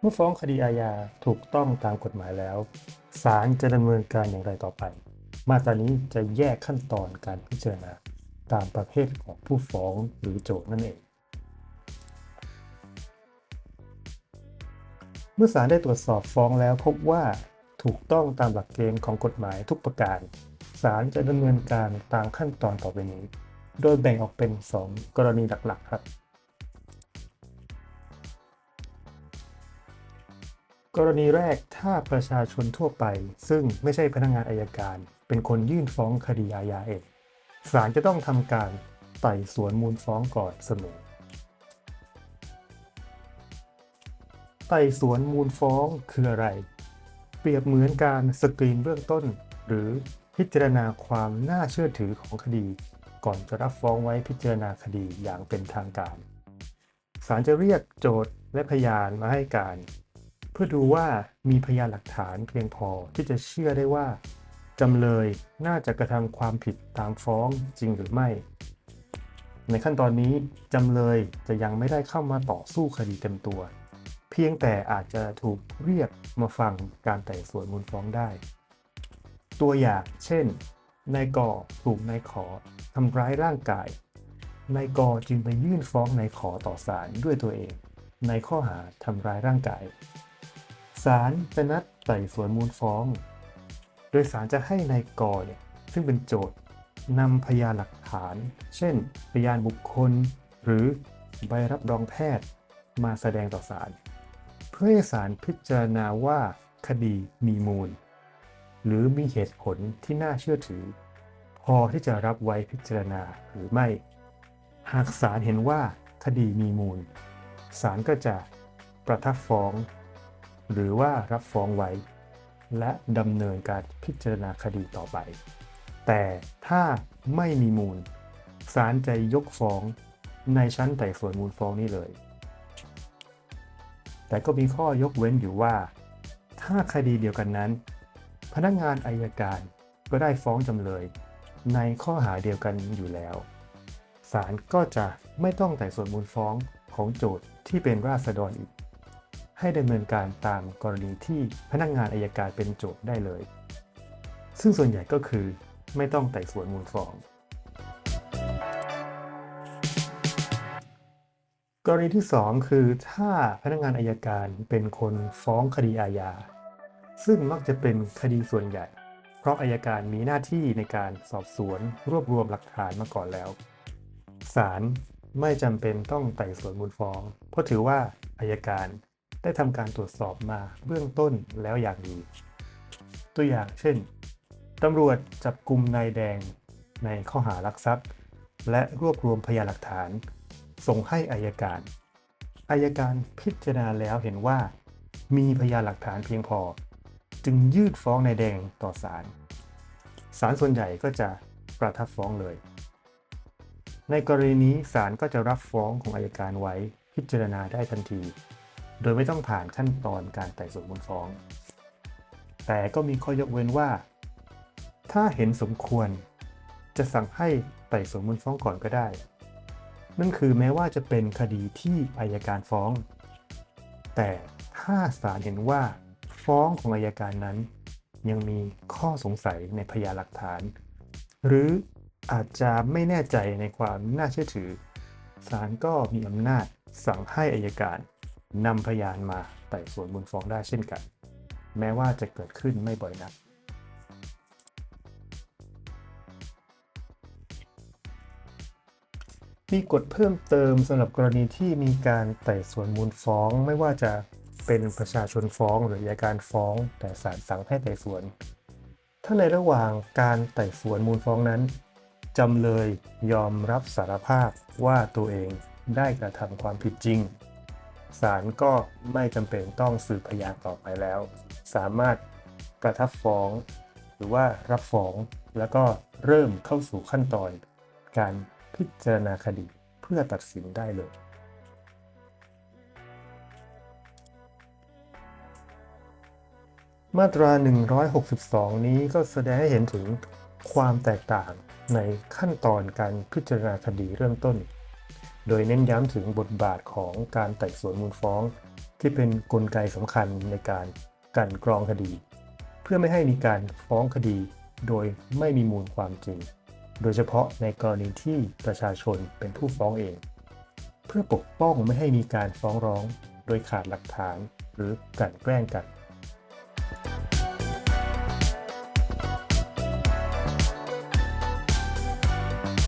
เมื่อฟ้องคดีอาญาถูกต้องตามกฎหมายแล้ว ศาลจะดำเนินการอย่างไรต่อไป มาตรานี้จะแยกขั้นตอนการพิจารณาตามประเภทของผู้ฟ้องหรือโจทนั่นเอง เมื่อศาลได้ตรวจสอบฟ้องแล้วพบว่าถูกต้องตามหลักเกณฑ์ของกฎหมายทุกประการ ศาลจะดำเนินการตามขั้นตอนต่อไปนี้ โดยแบ่งออกเป็น 2 กรณีหลักๆครับ กรณีแรกถ้าประชาชนทั่วไป ซึ่งไม่ใช่พนักงานอายการ เป็นคนยื่นฟ้องคดีอาญาเองศาลจะต้องทำการไต่สวนมูลฟ้องก่อนเสมอ ไต่สวนมูลฟ้องคืออะไร เปรียบเหมือนการสกรีนเบื้องต้น หรือพิจารณาความน่าเชื่อถือของคดี ก่อนจะรับฟ้องไว้พิจารณาคดีอย่างเป็นทางการศาลจะเรียกโจทย์และพยานมาให้การ พื่อดูว่ามีพยานหลักฐานเพียงพอที่จะเชื่อได้ว่าจำเลยน่าจะกระทำความผิดตามฟ้องจริงหรือไม่ ในขั้นตอนนี้จำเลยจะยังไม่ได้เข้ามาต่อสู้คดีเต็มตัว เพียงแต่อาจจะถูกเรียกมาฟังการไต่สวนมูลฟ้องได้ ตัวอย่างเช่นนายกอถูกนายขอทำร้ายร่างกายนายกอจึงไปยื่นฟ้องนายขอต่อศาลด้วยตัวเอง ในข้อหาทำร้ายร่างกาย ศาลจะนัดไต่สวนมูลฟ้อง โดยศาลจะให้นายกเนี่ยซึ่งเป็นโจทย์นำพยานหลักฐาน เช่น พยานบุคคล หรือใบรับรองแพทย์มาแสดงต่อศาลเพื่อให้ศาลพิจารณาว่าคดีมีมูล หรือมีเหตุผลที่น่าเชื่อถือ พอที่จะรับไว้พิจารณาหรือไม่ หากศาลเห็นว่าคดีมีมูลศาลก็จะประทับฟ้อง หรือว่ารับฟ้องไว้ และดำเนินการพิจารณาคดีต่อไป แต่ถ้าไม่มีมูลศาลจะยกฟ้องในชั้นไต่สวนมูลฟ้องนี้เลย แต่ก็มีข้อยกเว้นอยู่ว่า ถ้าคดีเดียวกันนั้น พนักงานอายการก็ได้ฟ้องจำเลย ในข้อหาเดียวกันอยู่แล้ว ศาลก็จะไม่ต้องไต่สวนมูลฟ้องของโจทย์ที่เป็นราษฎรอีก ให้ดำเนินการตามกรณีที่พนักงานอายการเป็นโจทย์ได้เลย ซึ่งส่วนใหญ่ก็คือไม่ต้องไต่สวนมูลฟ้อง กรณีที่ 2 คือถ้าพนักงานอายการเป็นคนฟ้องคดีอาญา ซึ่งมักจะเป็นคดีส่วนใหญ่ เพราะอายการมีหน้าที่ในการสอบสวนรวบรวมหลักฐานมาก่อนแล้วศาลไม่จำเป็นต้องไต่สวนมูลฟ้อง เพราะถือว่าอายการ ได้ทำการตรวจสอบมาเบื้องต้นแล้วอย่างดี ตัวอย่างเช่นตำรวจจับกลุ่มนายแดงในข้อหารักทรัพย์ และรวบรวมพยานหลักฐาน ส่งให้อายการอายการพิจารณาแล้วเห็นว่า มีพยานหลักฐานเพียงพอ จึงยื่นฟ้องนายแดงต่อศาลศาลส่วนใหญ่ก็จะประทับฟ้องเลย ในกรณีนี้ศาลก็จะรับฟ้องของอายการไว้พิจารณาได้ทันที โดยไม่ต้องผ่านขั้นตอนการไต่สวนมูลฟ้อง แต่ก็มีข้อยกเว้นว่า ถ้าเห็นสมควร จะสั่งให้ไต่สวนมูลฟ้องก่อนก็ได้ นั่นคือแม้ว่าจะเป็นคดีที่อายการฟ้อง แต่ถ้าศาลเห็นว่าฟ้องของอายการนั้น ยังมีข้อสงสัยในพยานหลักฐาน หรืออาจจะไม่แน่ใจในความน่าเชื่อถือศาลก็มีอำนาจสั่งให้อายการ นำพยานมาไต่สวนมูลฟ้องได้เช่นกัน แม้ว่าจะเกิดขึ้นไม่บ่อยนัก มีกฎเพิ่มเติมสำหรับกรณีที่มีการไต่สวนมูลฟ้อง ไม่ว่าจะเป็นประชาชนฟ้องหรืออัยการฟ้อง แต่ศาลสั่งให้ไต่สวน ถ้าในระหว่างการไต่สวนมูลฟ้องนั้นจำเลยยอมรับสารภาพว่าตัวเองได้กระทำความผิดจริง ศาลก็ไม่จำเป็นต้องสืบพยานต่อไปแล้ว สามารถประทับฟ้อง หรือว่ารับฟ้องแล้วก็เริ่มเข้าสู่ขั้นตอน การพิจารณาคดีเพื่อตัดสินได้เลย มาตรา 162 นี้ก็แสดงให้เห็นถึงความแตกต่างในขั้นตอนการพิจารณาคดีเริ่มต้น โดยเน้นย้ำถึงบทบาทของการไต่สวนมูลฟ้อง ที่เป็นนกลไกสำคัญในการกันกรองคดี เพื่อไม่ให้มีการฟ้องคดี โดยไม่มีมูลความจริง โดยเฉพาะในกรณีที่ประชาชนเป็นผู้ฟ้องเอง เพื่อปกป้องไม่ให้มีการฟ้องร้อง โดยขาดหลักฐานหรือกันแกล้งกัน